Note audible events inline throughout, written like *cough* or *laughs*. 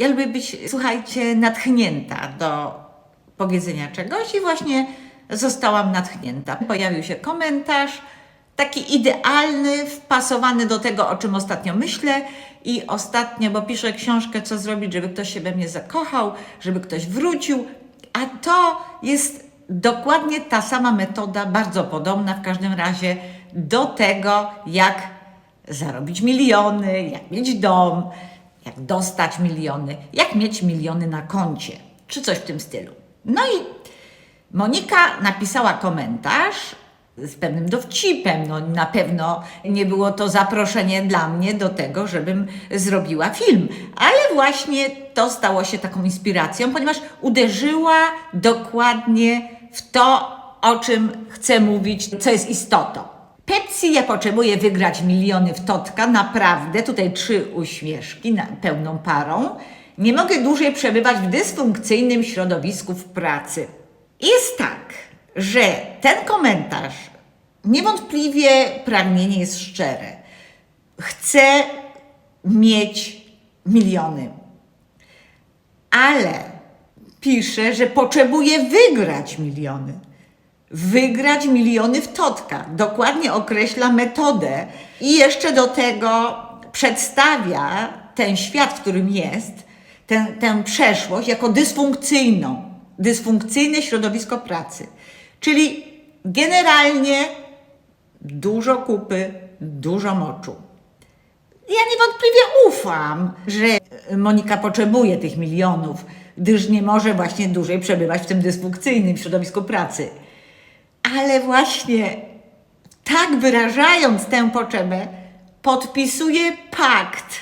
Ja lubię być, słuchajcie, natchnięta do powiedzenia czegoś i właśnie zostałam natchnięta. Pojawił się komentarz, taki idealny, wpasowany do tego, o czym ostatnio myślę. I ostatnio, bo piszę książkę, co zrobić, żeby ktoś się we mnie zakochał, żeby ktoś wrócił. A to jest dokładnie ta sama metoda, bardzo podobna w każdym razie do tego, jak zarobić miliony, jak mieć dom, jak dostać miliony, jak mieć miliony na koncie, czy coś w tym stylu. No i Monika napisała komentarz z pewnym dowcipem. No, na pewno nie było to zaproszenie dla mnie do tego, żebym zrobiła film, ale właśnie to stało się taką inspiracją, ponieważ uderzyła dokładnie w to, o czym chcę mówić, co jest istotą. Pepsi, ja potrzebuję wygrać miliony w Totka, naprawdę, tutaj trzy uśmieszki na, pełną parą. Nie mogę dłużej przebywać w dysfunkcyjnym środowisku w pracy. Jest tak, że ten komentarz niewątpliwie pragnienie jest szczere. Chcę mieć miliony, ale pisze, że potrzebuje wygrać miliony. Wygrać miliony w Totka. Dokładnie określa metodę i jeszcze do tego przedstawia ten świat, w którym jest, tę, tę przeszłość jako dysfunkcyjną, dysfunkcyjne środowisko pracy. Czyli generalnie dużo kupy, dużo moczu. Ja niewątpliwie ufam, że Monika potrzebuje tych milionów, gdyż nie może właśnie dłużej przebywać w tym dysfunkcyjnym środowisku pracy. Ale właśnie tak wyrażając tę potrzebę, podpisuje pakt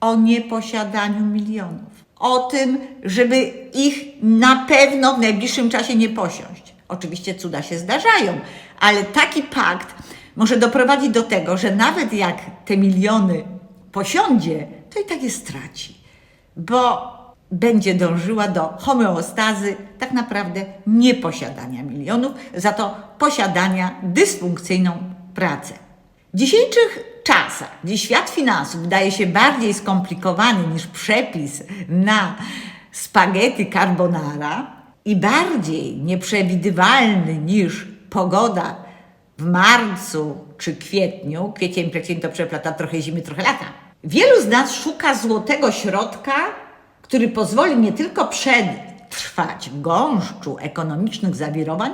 o nieposiadaniu milionów. O tym, żeby ich na pewno w najbliższym czasie nie posiąść. Oczywiście cuda się zdarzają, ale taki pakt może doprowadzić do tego, że nawet jak te miliony posiądzie, to i tak je straci, bo będzie dążyła do homeostazy tak naprawdę nieposiadania milionów, za to posiadania dysfunkcyjną pracę. W dzisiejszych czasach, gdzie świat finansów wydaje się bardziej skomplikowany niż przepis na spaghetti carbonara i bardziej nieprzewidywalny niż pogoda w marcu czy kwietniu, kwiecień, plecień to przeplata trochę zimy, trochę lata. Wielu z nas szuka złotego środka, który pozwoli nie tylko przetrwać gąszczu ekonomicznych zawirowań,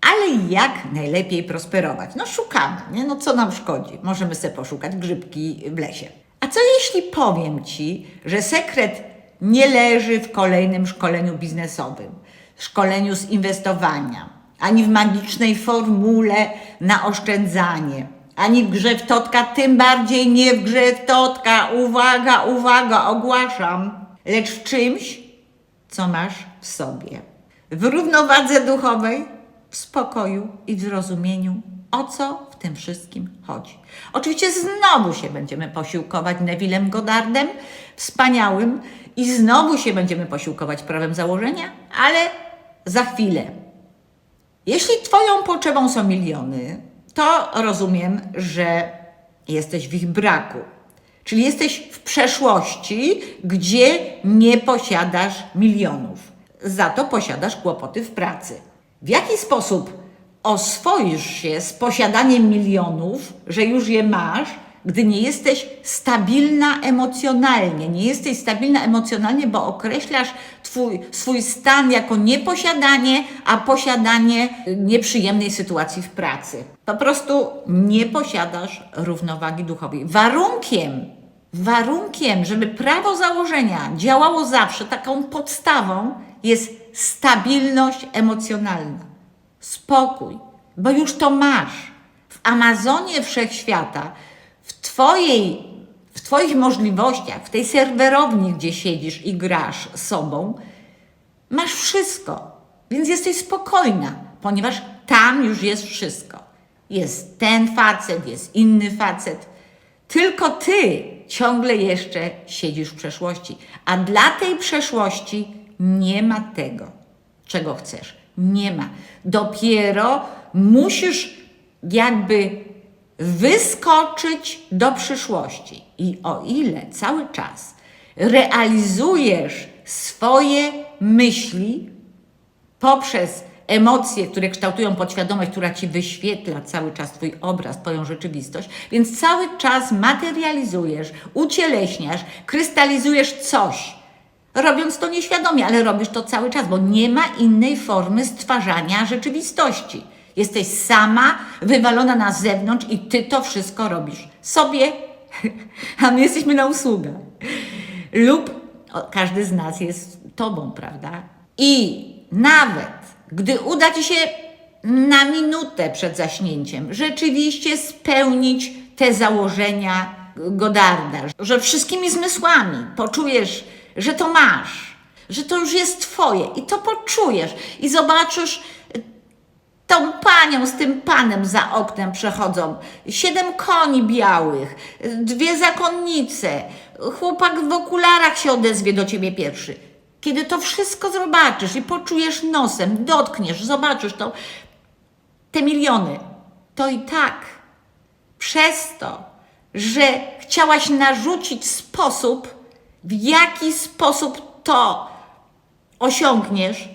ale jak najlepiej prosperować. No szukamy, nie? No co nam szkodzi? Możemy sobie poszukać grzybki w lesie. A co jeśli powiem Ci, że sekret nie leży w kolejnym szkoleniu biznesowym, szkoleniu z inwestowania, ani w magicznej formule na oszczędzanie, ani w grze w totka, tym bardziej nie w grze w totka. Uwaga, uwaga, ogłaszam, lecz w czymś, co masz w sobie. W równowadze duchowej, w spokoju i w zrozumieniu, o co w tym wszystkim chodzi. Oczywiście znowu się będziemy posiłkować Nevillem Goddardem, wspaniałym, i znowu się będziemy posiłkować prawem założenia, ale za chwilę. Jeśli Twoją potrzebą są miliony, to rozumiem, że jesteś w ich braku. Czyli jesteś w przeszłości, gdzie nie posiadasz milionów. Za to posiadasz kłopoty w pracy. W jaki sposób oswoisz się z posiadaniem milionów, że już je masz, gdy nie jesteś stabilna emocjonalnie. Nie jesteś stabilna emocjonalnie, bo określasz twój, swój stan jako nieposiadanie, a posiadanie nieprzyjemnej sytuacji w pracy. Po prostu nie posiadasz równowagi duchowej. Warunkiem, warunkiem, żeby prawo założenia działało zawsze, taką podstawą jest stabilność emocjonalna, spokój, bo już to masz. W Amazonie Wszechświata w, twojej, w Twoich możliwościach, w tej serwerowni, gdzie siedzisz i grasz sobą, masz wszystko. Więc jesteś spokojna, ponieważ tam już jest wszystko. Jest ten facet, jest inny facet. Tylko ty ciągle jeszcze siedzisz w przeszłości, a dla tej przeszłości nie ma tego, czego chcesz. Nie ma. Dopiero musisz jakby wyskoczyć do przyszłości. I o ile cały czas realizujesz swoje myśli poprzez emocje, które kształtują podświadomość, która ci wyświetla cały czas Twój obraz, Twoją rzeczywistość, więc cały czas materializujesz, ucieleśniasz, krystalizujesz coś. Robiąc to nieświadomie, ale robisz to cały czas, bo nie ma innej formy stwarzania rzeczywistości. Jesteś sama, wywalona na zewnątrz i ty to wszystko robisz sobie, *laughs* a my jesteśmy na usługę. Lub każdy z nas jest tobą, prawda? I nawet gdy uda ci się na minutę przed zaśnięciem rzeczywiście spełnić te założenia Godarda, że wszystkimi zmysłami poczujesz, że to masz, że to już jest twoje i to poczujesz i zobaczysz tą panią z tym panem za oknem przechodzą. Siedem koni białych, dwie zakonnice, chłopak w okularach się odezwie do ciebie pierwszy. Kiedy to wszystko zobaczysz i poczujesz nosem, dotkniesz, zobaczysz to, te miliony, to i tak przez to, że chciałaś narzucić sposób, w jaki sposób to osiągniesz,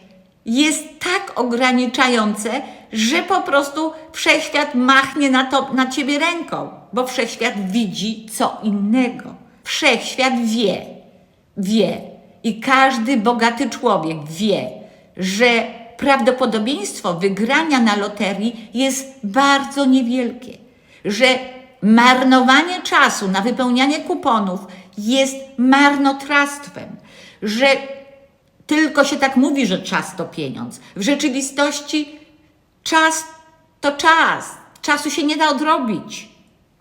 jest tak ograniczające, że po prostu wszechświat machnie na, to, na ciebie ręką, bo wszechświat widzi co innego. Wszechświat wie, wie i każdy bogaty człowiek wie, że prawdopodobieństwo wygrania na loterii jest bardzo niewielkie, że marnowanie czasu na wypełnianie kuponów jest marnotrawstwem, że tylko się tak mówi, że czas to pieniądz. W rzeczywistości czas to czas. Czasu się nie da odrobić.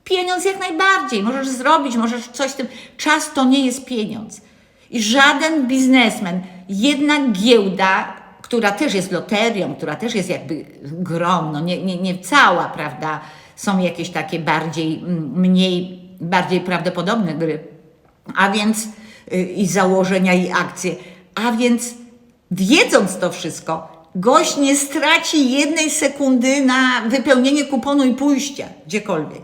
Pieniądz jak najbardziej. Możesz zrobić, możesz coś tym. Czas to nie jest pieniądz. I żaden biznesmen, jedna giełda, która też jest loterią, która też jest jakby grom, no nie, nie, nie cała, prawda? Są jakieś takie bardziej, mm, mniej, bardziej prawdopodobne gry. A więc y, i założenia, i akcje. A więc wiedząc to wszystko, gość nie straci jednej sekundy na wypełnienie kuponu i pójścia gdziekolwiek.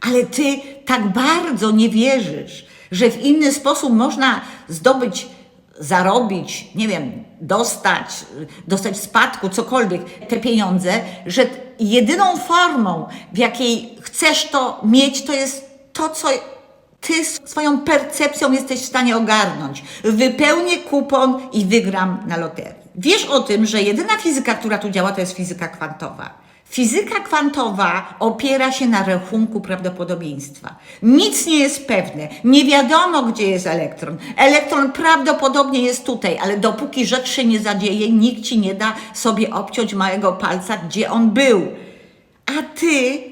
Ale ty tak bardzo nie wierzysz, że w inny sposób można zdobyć, zarobić, nie wiem, dostać, dostać spadku, cokolwiek, te pieniądze, że jedyną formą, w jakiej chcesz to mieć, to jest to, co ty swoją percepcją jesteś w stanie ogarnąć. Wypełnię kupon i wygram na loterii. Wiesz o tym, że jedyna fizyka, która tu działa, to jest fizyka kwantowa. Fizyka kwantowa opiera się na rachunku prawdopodobieństwa. Nic nie jest pewne. Nie wiadomo, gdzie jest elektron. Elektron prawdopodobnie jest tutaj, ale dopóki rzecz się nie zadzieje, nikt ci nie da sobie obciąć małego palca, gdzie on był. A ty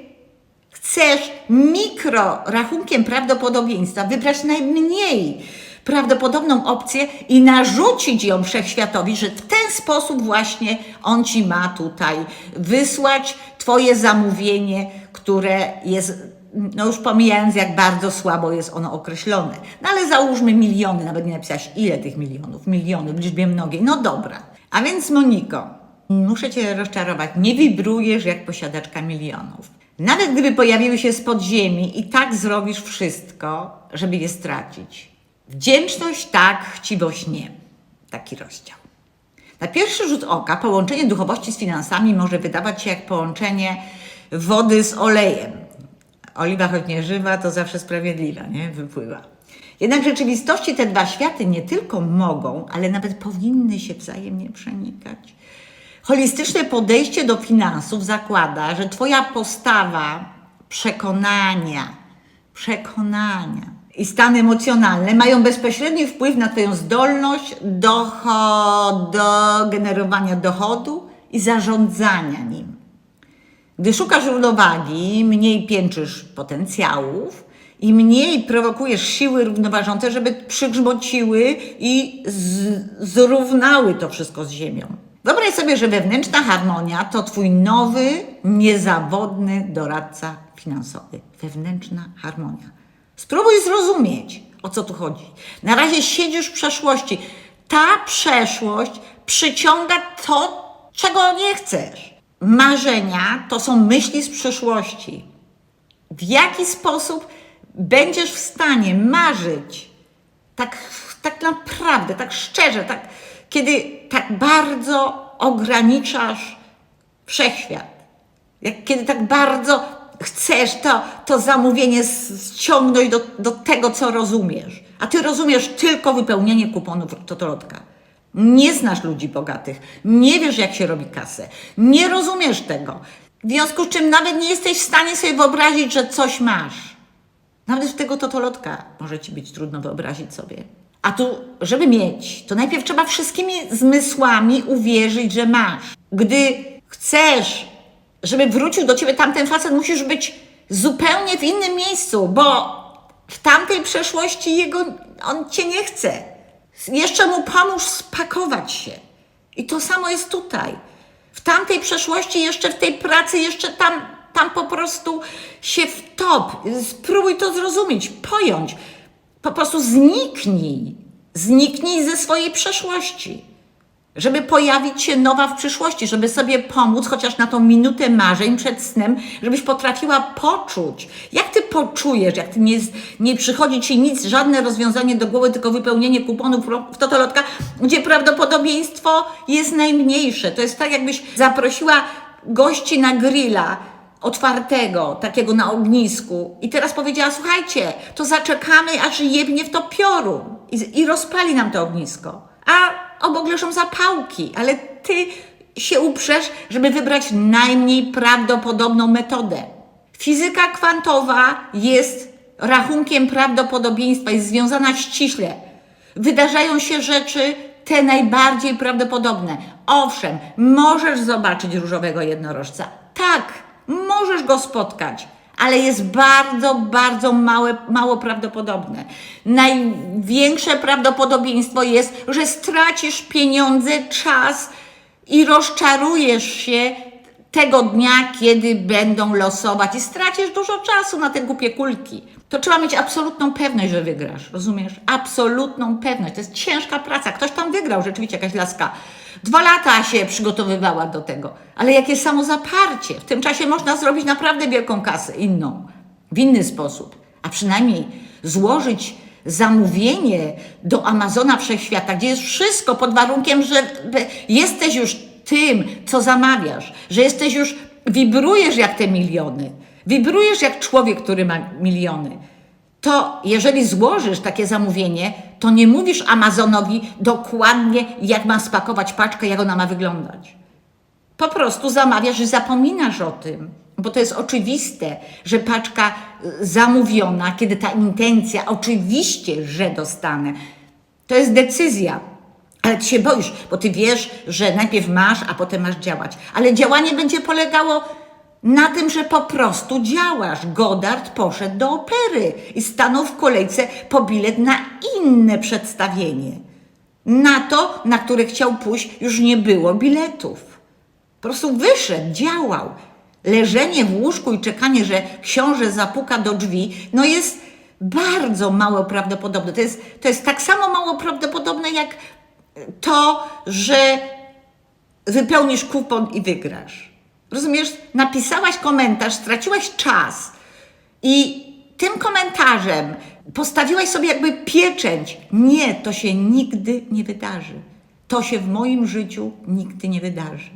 chcesz mikro rachunkiem prawdopodobieństwa wybrać najmniej prawdopodobną opcję i narzucić ją wszechświatowi, że w ten sposób właśnie on ci ma tutaj wysłać Twoje zamówienie, które jest, no już pomijając, jak bardzo słabo jest ono określone. No ale załóżmy miliony, nawet nie napisałaś ile tych milionów, miliony w liczbie mnogiej. No dobra. A więc Moniko, muszę Cię rozczarować, nie wibrujesz jak posiadaczka milionów. Nawet gdyby pojawiły się z podziemi, i tak zrobisz wszystko, żeby je stracić. Wdzięczność tak, chciwość nie. Taki rozdział. Na pierwszy rzut oka połączenie duchowości z finansami może wydawać się jak połączenie wody z olejem. Oliwa, choć nie żywa, to zawsze sprawiedliwa, nie? Wypływa. Jednak w rzeczywistości te dwa światy nie tylko mogą, ale nawet powinny się wzajemnie przenikać. Holistyczne podejście do finansów zakłada, że Twoja postawa, przekonania, przekonania i stan emocjonalny mają bezpośredni wpływ na Twoją zdolność docho, do generowania dochodu i zarządzania nim. Gdy szukasz równowagi, mniej piętrzysz potencjałów i mniej prowokujesz siły równoważące, żeby przygrzmociły i zrównały to wszystko z ziemią. Wyobraź sobie, że wewnętrzna harmonia to Twój nowy, niezawodny doradca finansowy. Wewnętrzna harmonia. Spróbuj zrozumieć, o co tu chodzi. Na razie siedzisz w przeszłości. Ta przeszłość przyciąga to, czego nie chcesz. Marzenia to są myśli z przyszłości. W jaki sposób będziesz w stanie marzyć tak, tak naprawdę, tak szczerze, tak, kiedy tak bardzo ograniczasz wszechświat, jak kiedy tak bardzo chcesz to, to zamówienie ściągnąć do, do tego, co rozumiesz, a ty rozumiesz tylko wypełnienie kuponów totolotka. Nie znasz ludzi bogatych, nie wiesz, jak się robi kasę, nie rozumiesz tego. W związku z czym nawet nie jesteś w stanie sobie wyobrazić, że coś masz. Nawet tego totolotka może ci być trudno wyobrazić sobie. A tu, żeby mieć, to najpierw trzeba wszystkimi zmysłami uwierzyć, że masz. Gdy chcesz, żeby wrócił do ciebie tamten facet, musisz być zupełnie w innym miejscu, bo w tamtej przeszłości jego, on cię nie chce. Jeszcze mu pomóż spakować się. I to samo jest tutaj. W tamtej przeszłości, jeszcze w tej pracy, jeszcze tam, tam po prostu się wtop. Spróbuj to zrozumieć, pojąć. Po prostu zniknij. Zniknij ze swojej przeszłości. Żeby pojawić się nowa w przyszłości, żeby sobie pomóc chociaż na tą minutę marzeń przed snem, żebyś potrafiła poczuć. Jak ty poczujesz, jak ty nie, nie przychodzi ci nic, żadne rozwiązanie do głowy, tylko wypełnienie kuponów w totolotka, gdzie prawdopodobieństwo jest najmniejsze. To jest tak, jakbyś zaprosiła gości na grilla otwartego, takiego na ognisku i teraz powiedziała, słuchajcie, to zaczekamy, aż jebnie w to piorun i, i rozpali nam to ognisko. A obok leżą zapałki, ale ty się uprzesz, żeby wybrać najmniej prawdopodobną metodę. Fizyka kwantowa jest rachunkiem prawdopodobieństwa, jest związana ściśle. Wydarzają się rzeczy te najbardziej prawdopodobne. Owszem, możesz zobaczyć różowego jednorożca. Tak, możesz go spotkać, ale jest bardzo, bardzo małe, mało prawdopodobne. Największe prawdopodobieństwo jest, że stracisz pieniądze, czas i rozczarujesz się tego dnia, kiedy będą losować i stracisz dużo czasu na te głupie kulki. To trzeba mieć absolutną pewność, że wygrasz, rozumiesz? Absolutną pewność. To jest ciężka praca. Ktoś tam wygrał, rzeczywiście jakaś laska. Dwa lata się przygotowywała do tego. Ale jakie samo zaparcie. W tym czasie można zrobić naprawdę wielką kasę, inną, w inny sposób. A przynajmniej złożyć zamówienie do Amazona Wszechświata, gdzie jest wszystko pod warunkiem, że jesteś już tym, co zamawiasz, że jesteś już, wibrujesz jak te miliony, wibrujesz jak człowiek, który ma miliony. To jeżeli złożysz takie zamówienie, to nie mówisz Amazonowi dokładnie, jak ma spakować paczkę, jak ona ma wyglądać. Po prostu zamawiasz i zapominasz o tym, bo to jest oczywiste, że paczka y, zamówiona, kiedy ta intencja, oczywiście, że dostanę, to jest decyzja. Ale ty się boisz, bo ty wiesz, że najpierw masz, a potem masz działać. Ale działanie będzie polegało na tym, że po prostu działasz. Godard poszedł do opery i stanął w kolejce po bilet na inne przedstawienie. Na to, na które chciał pójść, już nie było biletów. Po prostu wyszedł, działał. Leżenie w łóżku i czekanie, że książę zapuka do drzwi, no jest bardzo mało prawdopodobne. To jest, to jest tak samo mało prawdopodobne jak to, że wypełnisz kupon i wygrasz. Rozumiesz? Napisałaś komentarz, straciłaś czas i tym komentarzem postawiłaś sobie jakby pieczęć. Nie, to się nigdy nie wydarzy. To się w moim życiu nigdy nie wydarzy.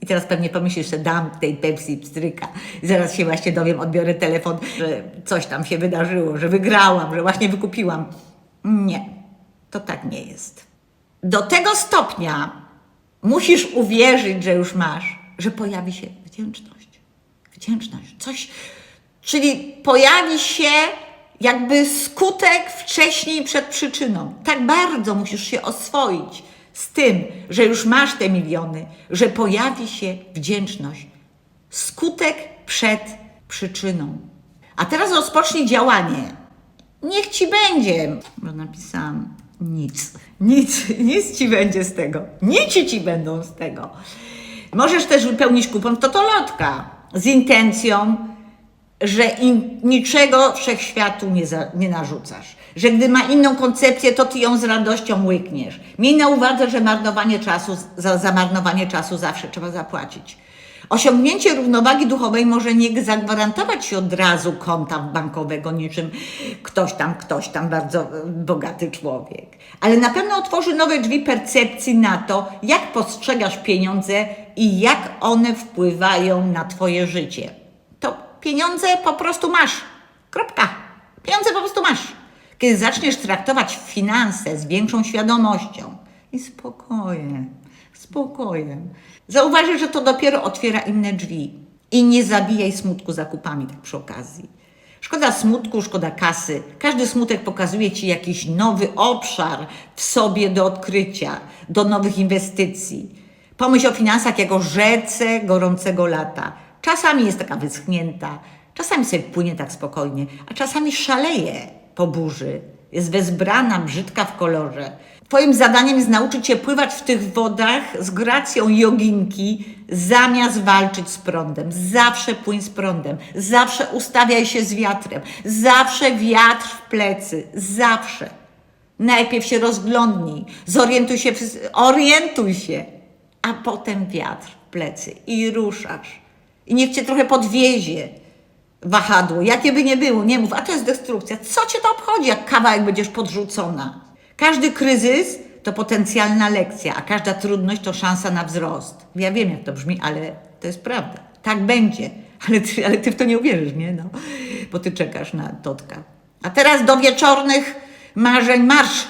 I teraz pewnie pomyślisz, że dam tej Pepsi pstryka. Zaraz się właśnie dowiem, odbiorę telefon, że coś tam się wydarzyło, że wygrałam, że właśnie wykupiłam. Nie, to tak nie jest. Do tego stopnia musisz uwierzyć, że już masz, że pojawi się wdzięczność. Wdzięczność. Coś, czyli pojawi się jakby skutek wcześniej przed przyczyną. Tak bardzo musisz się oswoić z tym, że już masz te miliony, że pojawi się wdzięczność. Skutek przed przyczyną. A teraz rozpocznij działanie. Niech ci będzie. Bo napisałam nic. Nic, nic ci będzie z tego. Nic ci będą z tego. Możesz też wypełnić kupon totolotka z intencją, że in, niczego wszechświatu nie, za, nie narzucasz. Że gdy ma inną koncepcję, to ty ją z radością łykniesz. Miej na uwadze, że marnowanie czasu, za, za marnowanie czasu zawsze trzeba zapłacić. Osiągnięcie równowagi duchowej może nie zagwarantować ci od razu konta bankowego, niczym ktoś tam, ktoś tam, bardzo e, bogaty człowiek. Ale na pewno otworzy nowe drzwi percepcji na to, jak postrzegasz pieniądze i jak one wpływają na Twoje życie. To pieniądze po prostu masz. Kropka. Pieniądze po prostu masz. Kiedy zaczniesz traktować finanse z większą świadomością i spokojem, spokojem, zauważysz, że to dopiero otwiera inne drzwi. I nie zabijaj smutku zakupami, tak przy okazji. Szkoda smutku, szkoda kasy. Każdy smutek pokazuje ci jakiś nowy obszar w sobie do odkrycia, do nowych inwestycji. Pomyśl o finansach jako rzece gorącego lata. Czasami jest taka wyschnięta, czasami sobie płynie tak spokojnie, a czasami szaleje po burzy. Jest wezbrana, brzydka w kolorze. Twoim zadaniem jest nauczyć się pływać w tych wodach z gracją joginki, zamiast walczyć z prądem. Zawsze płyń z prądem, zawsze ustawiaj się z wiatrem, zawsze wiatr w plecy, zawsze. Najpierw się rozglądnij, zorientuj się, orientuj się, a potem wiatr w plecy i ruszasz. I niech cię trochę podwiezie wahadło, jakie by nie było, nie mów, a to jest destrukcja. Co cię to obchodzi, jak kawałek będziesz podrzucona? Każdy kryzys to potencjalna lekcja, a każda trudność to szansa na wzrost. Ja wiem, jak to brzmi, ale to jest prawda. Tak będzie, *laughs* ale ty, ale ty w to nie uwierzysz, nie? No, bo ty czekasz na Totka. A teraz do wieczornych marzeń marsz!